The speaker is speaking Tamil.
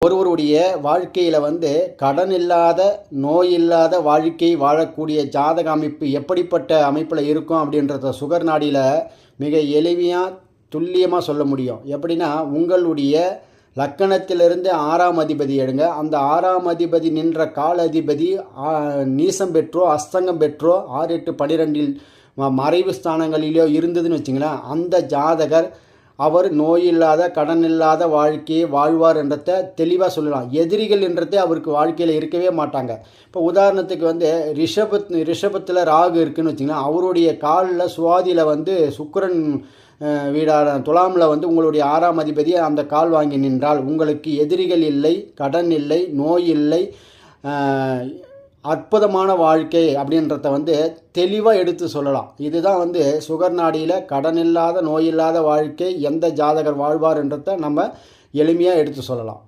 ஒருவருடைய வாழ்க்கையில் வந்து கடன் இல்லாத நோய் இல்லாத வாழ்க்கை வாழக்கூடிய ஜாதக அமைப்பு எப்படிப்பட்ட அமைப்பில் இருக்கும் அப்படின்றத சுகர் நாடியில் மிக எளிமையாக துல்லியமாக சொல்ல முடியும். எப்படின்னா உங்களுடைய லக்கணத்திலிருந்து ஆறாம் அதிபதி எடுங்க. அந்த ஆறாம் அதிபதி நின்ற கால அதிபதி நீசம் பெற்றோ அஸ்தங்கம் பெற்றோ ஆறு எட்டு பனிரெண்டில் ம- மறைவு ஸ்தானங்களிலோ இருந்ததுன்னு வச்சுங்களேன் அந்த ஜாதகர் அவர் நோய் இல்லாத கடன் இல்லாத வாழ்க்கையை வாழ்வார் என்றதை தெளிவாக சொல்லலாம். எதிரிகள் என்றதே அவருக்கு வாழ்க்கையில் இருக்கவே மாட்டாங்க. இப்போ உதாரணத்துக்கு வந்து ரிஷபத் ரிஷபத்தில் ராகு இருக்குன்னு வச்சிங்கன்னா அவருடைய காலில் சுவாதியில் வந்து சுக்கரன் வீடான துலாமில் வந்து உங்களுடைய ஆறாம் அதிபதி அந்த கால் வாங்கி நின்றால் உங்களுக்கு எதிரிகள் இல்லை கடன் இல்லை நோய் இல்லை அற்புதமான வாழ்க்கை அப்படின்றத வந்து தெளிவாக எடுத்து சொல்லலாம். இதுதான் வந்து சுகர் நாடியில் கடன் இல்லாத நோய் இல்லாத வாழ்க்கை எந்த ஜாதகர் வாழ்வார் என்றதை நம்ம எளிமையாக எடுத்து சொல்லலாம்.